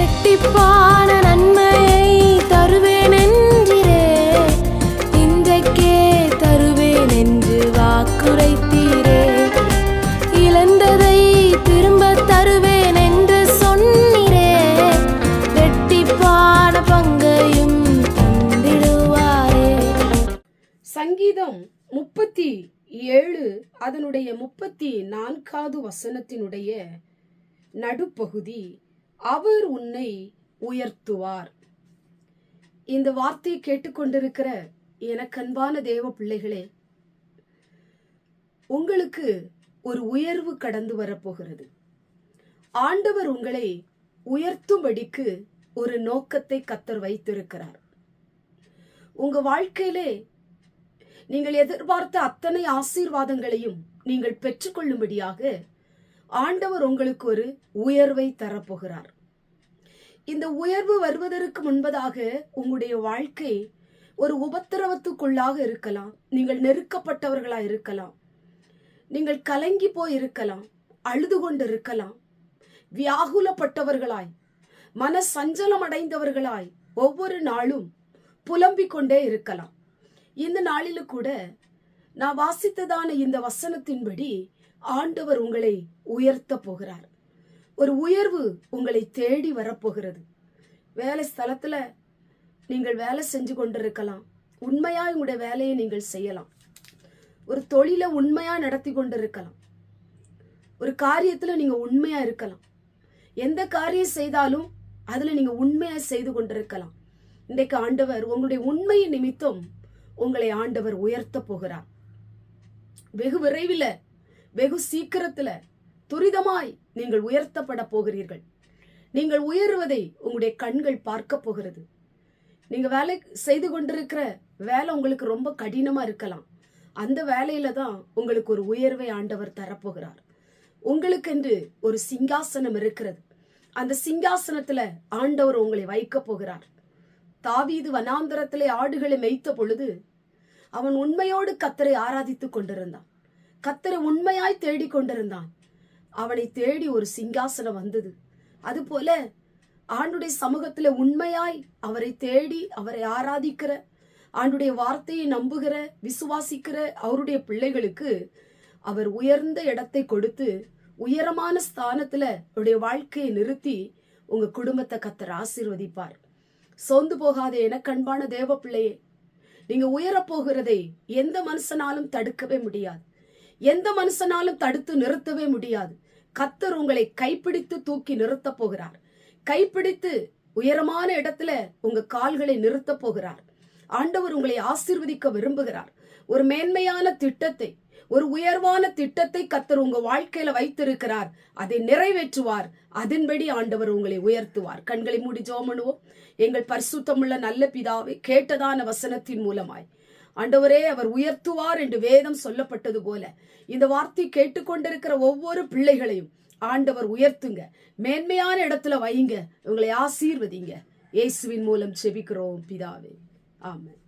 ரெட்டிப்பான நன்மையை தருவேன் என்றிரே இன்றைக்கே தருவேன் என்று வாக்குரைத்தீரே. இழந்ததை திரும்ப தருவேன் என்று சொன்னீரே. ரெட்டிப்பான பங்கையும் தந்திடுவாரே. சங்கீதம் முப்பத்தி ஏழு அதனுடைய முப்பத்தி நான்காவது வசனத்தினுடைய நடுப்பகுதி அவர் உன்னை உயர்த்துவார். இந்த வார்த்தையை கேட்டுக்கொண்டிருக்கிற எனக்கன்பான தேவ பிள்ளைகளே உங்களுக்கு ஒரு உயர்வு கடந்து வரப்போகிறது. ஆண்டவர் உங்களை உயர்த்தும்படிக்கு ஒரு நோக்கத்தை கத்தர் வைத்திருக்கிறார். உங்க வாழ்க்கையிலே நீங்கள் எதிர்பார்த்த அத்தனை ஆசீர்வாதங்களையும் நீங்கள் பெற்றுக்கொள்ளும்படியாக ஆண்டவர் உங்களுக்கு ஒரு உயர்வை தரப்போகிறார். இந்த உயர்வு வருவதற்கு முன்பதாக உங்களுடைய வாழ்க்கை ஒரு உபத்திரவத்துக்குள்ளாக இருக்கலாம். நீங்கள் நெருக்கப்பட்டவர்களாக இருக்கலாம். நீங்கள் கலங்கி போய் இருக்கலாம் அழுது கொண்டு இருக்கலாம் வியாகுலப்பட்டவர்களாய் மன சஞ்சலம் அடைந்தவர்களாய் ஒவ்வொரு நாளும் புலம்பிக் கொண்டே இருக்கலாம். இந்த நாளிலும் கூட நான் வாசித்ததான இந்த வசனத்தின்படி ஆண்டவர் உங்களை உயர்த்த போகிறார். ஒரு உயர்வு உங்களை தேடி வரப்போகிறது. வேலை ஸ்தலத்தில் நீங்கள் வேலை செஞ்சு கொண்டிருக்கலாம். உண்மையாக உங்களுடைய வேலையை நீங்கள் செய்யலாம். ஒரு தொழிலை உண்மையாக நடத்தி கொண்டிருக்கலாம். ஒரு காரியத்தில் நீங்கள் உண்மையாக இருக்கலாம். எந்த காரியம் செய்தாலும் அதில் நீங்கள் உண்மையாக செய்து கொண்டிருக்கலாம். இன்றைக்கு ஆண்டவர் உங்களுடைய உண்மையின் நிமித்தம் உங்களை ஆண்டவர் உயர்த்த போகிறார். வெகு விரைவில் வெகு சீக்கிரத்தில் துரிதமாய் நீங்கள் உயர்த்தப்பட போகிறீர்கள். நீங்கள் உயர்வதை உங்களுடைய கண்கள் பார்க்க போகிறது. நீங்கள் வேலை செய்து கொண்டிருக்கிற வேலை உங்களுக்கு ரொம்ப கடினமாக இருக்கலாம். அந்த வேலையில தான் உங்களுக்கு ஒரு உயர்வை ஆண்டவர் தரப்போகிறார். உங்களுக்கென்று ஒரு சிங்காசனம் இருக்கிறது. அந்த சிங்காசனத்தில் ஆண்டவர் உங்களை வைக்க போகிறார். தாவீது வனாந்தரத்திலே ஆடுகளை மேய்த்த பொழுது அவன் உண்மையோடு கத்தரை ஆராதித்துக் கொண்டிருந்தான். கத்தரை உண்மையாய் தேடிக் கொண்டிருந்தான். அவனை தேடி ஒரு சிங்காசனம் வந்தது. அதுபோல ஆண்டுடைய சமூகத்துல உண்மையாய் அவரை தேடி அவரை ஆராதிக்கிற ஆண்டுடைய வார்த்தையை நம்புகிற விசுவாசிக்கிற அவருடைய பிள்ளைகளுக்கு அவர் உயர்ந்த இடத்தை கொடுத்து உயரமான ஸ்தானத்துல அவருடைய வாழ்க்கையை நிறுத்தி உங்க குடும்பத்தை கத்தர் ஆசீர்வதிப்பார். சோர்ந்து போகாத என கண்பான தேவ பிள்ளையே நீங்க உயரப் போகிறதை எந்த மனுஷனாலும் தடுக்கவே முடியாது. எந்த மனுஷனாலும் தடுத்து நிறுத்தவே முடியாது. கத்தர் உங்களை கைப்பிடித்து தூக்கி நிறுத்த போகிறார். கைப்பிடித்து உயரமான இடத்துல உங்க கால்களை நிறுத்த போகிறார். ஆண்டவர் உங்களை ஆசீர்வதிக்க விரும்புகிறார். ஒரு மேன்மையான திட்டத்தை ஒரு உயர்வான திட்டத்தை கத்தர் உங்க வாழ்க்கையில வைத்திருக்கிறார். அதை நிறைவேற்றுவார். அதன்படி ஆண்டவர் உங்களை உயர்த்துவார். கண்களை மூடி ஜோமனுவோம் எங்கள் பரிசுத்தமுள்ள நல்ல பிதாவை கேட்டதான வசனத்தின் மூலமாய். ஆண்டவரே அவர் உயர்த்துவார் என்று வேதம் சொல்லப்பட்டது போல. இந்த வார்த்தை கேட்டுக்கொண்டிருக்கிற ஒவ்வொரு பிள்ளைகளையும் ஆண்டவர் உயர்த்துங்க. மேன்மையான இடத்துல வைங்க. உங்களை ஆசீர்வதிங்க. இயேசுவின் மூலம் செபிக்கிறோம் பிதாவே. ஆமாம்